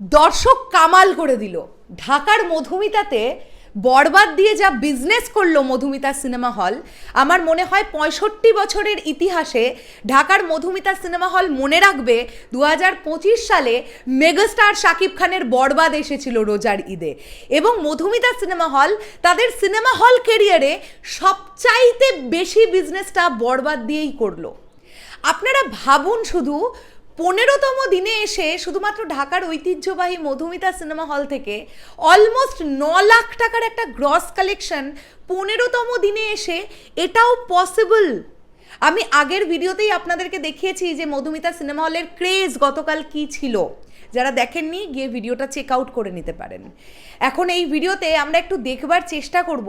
দর্শক কামাল করে দিল। ঢাকার মধুমিতাতে বরবাদ দিয়ে যা বিজনেস করল মধুমিতা সিনেমা হল আমার মনে হয় পঁয়ষট্টি বছরের ইতিহাসে ঢাকার মধুমিতা সিনেমা হল মনে রাখবে দু হাজার পঁচিশ সালে মেগাস্টার শাকিব খানের বরবাদ এসেছিল রোজার ঈদে। এবং মধুমিতা সিনেমা হল তাদের সিনেমা হল কেরিয়ারে সবচাইতে বেশি বিজনেসটা বরবাদ দিয়েই করল। আপনারা ভাবুন শুধু পনেরোতম দিনে এসে শুধুমাত্র ঢাকার ঐতিহ্যবাহী মধুমিতা সিনেমা হল থেকে অলমোস্ট ন লাখ টাকার একটা গ্রস কালেকশন পনেরোতম দিনে এসে এটাও পসিবল আমি আগের ভিডিওতেই আপনাদেরকে দেখিয়েছি যে মধুমিতা সিনেমা হলের ক্রেজ গতকাল কি ছিল। যারা দেখেননি, গিয়ে ভিডিওটা চেক আউট করে নিতে পারেন। এখন এই ভিডিওতে আমরা একটু দেখবার চেষ্টা করব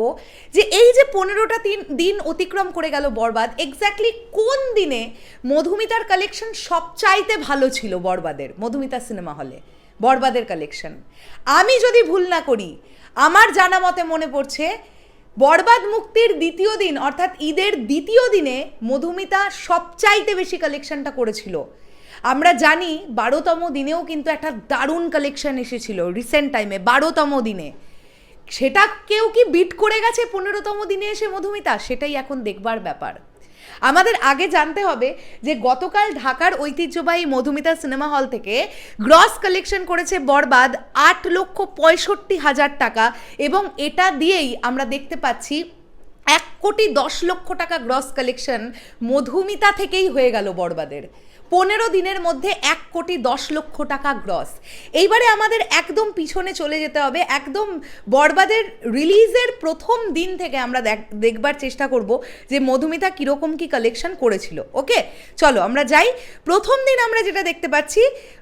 যে এই যে পনেরোটা দিন অতিক্রম করে গেল বরবাদ এক্স্যাক্টলি কোন দিনে মধুমিতার কালেকশন সবচাইতে ভালো ছিল বরবাদের মধুমিতা সিনেমা হলে বরবাদের কালেকশন আমি যদি ভুল না করি, আমার জানা মতে মনে পড়ছে বরবাদ মুক্তির দ্বিতীয় দিন, অর্থাৎ ঈদের দ্বিতীয় দিনে মধুমিতা সবচাইতে বেশি কালেকশনটা করেছিল। আমরা জানি বারোতম দিনেও কিন্তু একটা দারুণ কালেকশন এসেছিল রিসেন্ট টাইমে বারোতম দিনে। সেটা কেউ কি বিট করে গেছে পনেরোতম দিনে এসে মধুমিতা? সেটাই এখন দেখবার ব্যাপার। আমাদের আগে জানতে হবে যে গতকাল ঢাকার ঐতিহ্যবাহী মধুমিতা সিনেমা হল থেকে গ্রস কালেকশন করেছে বরবাদ আট লক্ষ পঁয়ষট্টি হাজার টাকা এবং এটা দিয়েই আমরা দেখতে পাচ্ছি এক কোটি দশ লক্ষ টাকা গ্রস কালেকশন মধুমিতা থেকেই হয়ে গেল বরবাদের পনেরো দিনের মধ্যে এক কোটি দশ লক্ষ টাকা গ্রস এইবারে আমাদের একদম পিছনে চলে যেতে হবে, একদম বরবাদের রিলিজের প্রথম দিন থেকে আমরা দেখ- দেখবার চেষ্টা করব যে মধুমিতা কীরকম কি কালেকশন করেছিল। ওকে? চলো, আমরা যাই। প্রথম দিন আমরা যেটা দেখতে পাচ্ছি,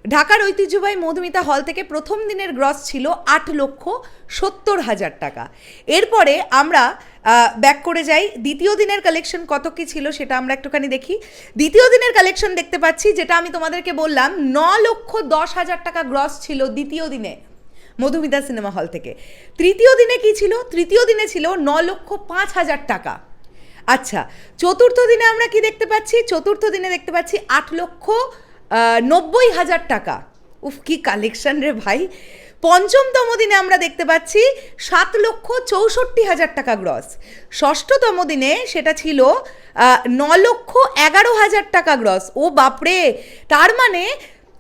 ঢাকার ঐতিহ্যবাহী মধুমিতা হল থেকে প্রথম দিনের গ্রস ছিল আট লক্ষ সত্তর হাজার টাকা। এরপরে আমরা ব্যাক করে যাই, দ্বিতীয় দিনের কালেকশন কত কি ছিল সেটা আমরা একটুখানি দেখি। দ্বিতীয় দিনের কালেকশন দেখতে পাচ্ছি, যেটা আমি তোমাদেরকে বললাম, ন লক্ষ দশ হাজার টাকা গ্রস ছিল দ্বিতীয় দিনে মধুমিতা সিনেমা হল থেকে। তৃতীয় দিনে কি ছিল? তৃতীয় দিনে ছিল ন লক্ষ পাঁচ হাজার টাকা। আচ্ছা চতুর্থ দিনে আমরা কি দেখতে পাচ্ছি? চতুর্থ দিনে দেখতে পাচ্ছি আট লক্ষ নব্বই হাজার টাকা। উফ, কি কালেকশন রে ভাই। পঞ্চমতম দিনে আমরা দেখতে পাচ্ছি সাত লক্ষ চৌষট্টি হাজার টাকা গ্রস ষষ্ঠতম দিনে সেটা ছিল ন লক্ষ এগারো হাজার টাকা গ্রস ও বাপরে! তার মানে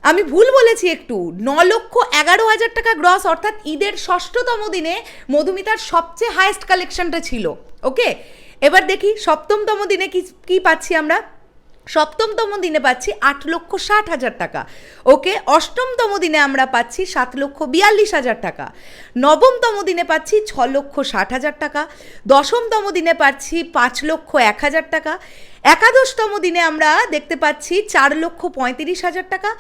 আমি ভুল বলেছি একটু, ন লক্ষ এগারো হাজার টাকা গ্রস অর্থাৎ ঈদের ষষ্ঠতম দিনে মধুমিতার সবচেয়ে হায়েস্ট কালেকশনটা ছিল। ওকে এবার দেখি সপ্তমতম দিনে কি কি পাচ্ছি আমরা? সপ্তমতম দিনে পাচ্ছি আট লক্ষ ষাট হাজার টাকা। ওকে, অষ্টমতম দিনে আমরা পাচ্ছি সাত লক্ষ বিয়াল্লিশ হাজার টাকা। নবমতম দিনে পাচ্ছি ছ লক্ষ ষাট হাজার টাকা। দশমতম দিনে পাচ্ছি পাঁচ লক্ষ এক হাজার টাকা। একাদশতম দিনে আমরা দেখতে পাচ্ছি চার লক্ষ পঁয়ত্রিশ হাজার টাকা।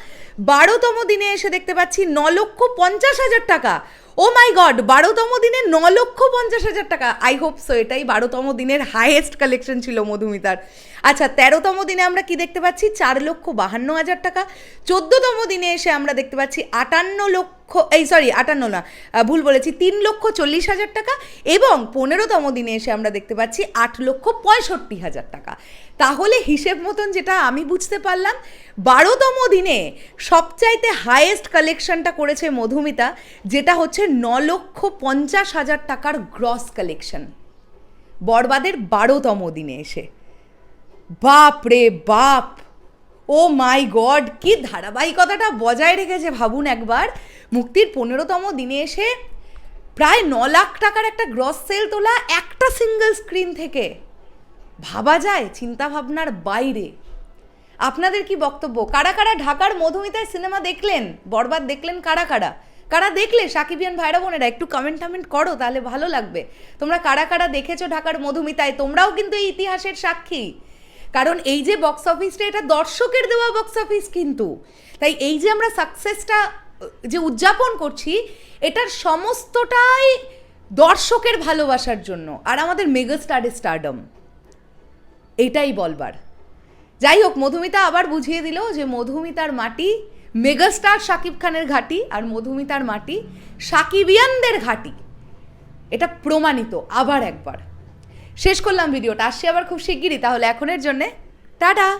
বারোতম দিনে এসে দেখতে পাচ্ছি ন লক্ষ পঞ্চাশ হাজার টাকা। ও মাই গড বারোতম দিনে ন লক্ষ পঞ্চাশ হাজার টাকা। আই হোপ সো এটাই বারোতম দিনের হাইয়েস্ট কালেকশন ছিল মধুমিতার। আচ্ছা তেরোতম দিনে আমরা কি দেখতে পাচ্ছি? চার লক্ষ বাহান্ন হাজার টাকা। চোদ্দতম দিনে এসে আমরা দেখতে পাচ্ছি আটান্ন লক্ষ এই সরি আটান্ন না ভুল বলেছি, তিন লক্ষ চল্লিশ হাজার টাকা এবং পনেরোতম দিনে এসে আমরা দেখতে পাচ্ছি আট লক্ষ পঁয়ষট্টি হাজার টাকা। তাহলে হিসেব মতন যেটা আমি বুঝতে পারলাম, বারোতম দিনে সবচাইতে হায়েস্ট কালেকশনটা করেছে মধুমিতা, যেটা হচ্ছে ন লক্ষ পঞ্চাশ হাজার টাকার গ্রস কালেকশন বরবাদের বারোতম দিনে এসে। বাপ রে বাপ! ও মাই গড কি ধারাবাহিকতাটা বজায় রেখেছে ভাবুন একবার। মুক্তির পনেরোতম দিনে এসে প্রায় ন লাখ টাকার একটা গ্রস সেল তোলা একটা সিঙ্গেল স্ক্রিন থেকে। ভাবা যায় চিন্তা ভাবনার বাইরে। আপনাদের কি বক্তব্য? কারা কারা ঢাকার মধুমিতায় সিনেমা দেখলেন? বরবাদ দেখলেন কারা কারা? কারা দেখলে? সাকিবিয়ান ভাইরা বোনেরা, একটু কমেন্ট টামেন্ট করো, তাহলে ভালো লাগবে। তোমরা কারা কারা দেখেছ ঢাকার মধুমিতায়? তোমরাও কিন্তু এই ইতিহাসের সাক্ষী। কারণ এই যে বক্স অফিসটা এটা দর্শকের দেওয়া বক্স অফিস কিন্তু। তাই এই যে আমরা সাকসেসটা যে উদযাপন করছি, এটার সমস্তটাই দর্শকের ভালোবাসার জন্য আর আমাদের মেগাস্টারের স্টারডম। এটাই বলবার। যাই হোক, মধুমিতা আবার বুঝিয়ে দিল যে মধুমিতার মাটি মেগাস্টার শাকিব খানের ঘাঁটি আর মধুমিতার মাটি সাকিবিয়ানদের ঘাঁটি। এটা প্রমাণিত আবার একবার। শেষ করলাম ভিডিওটা। আসছি আবার খুব শিগগিরই, তাহলে এখনের জন্যে। টাটা!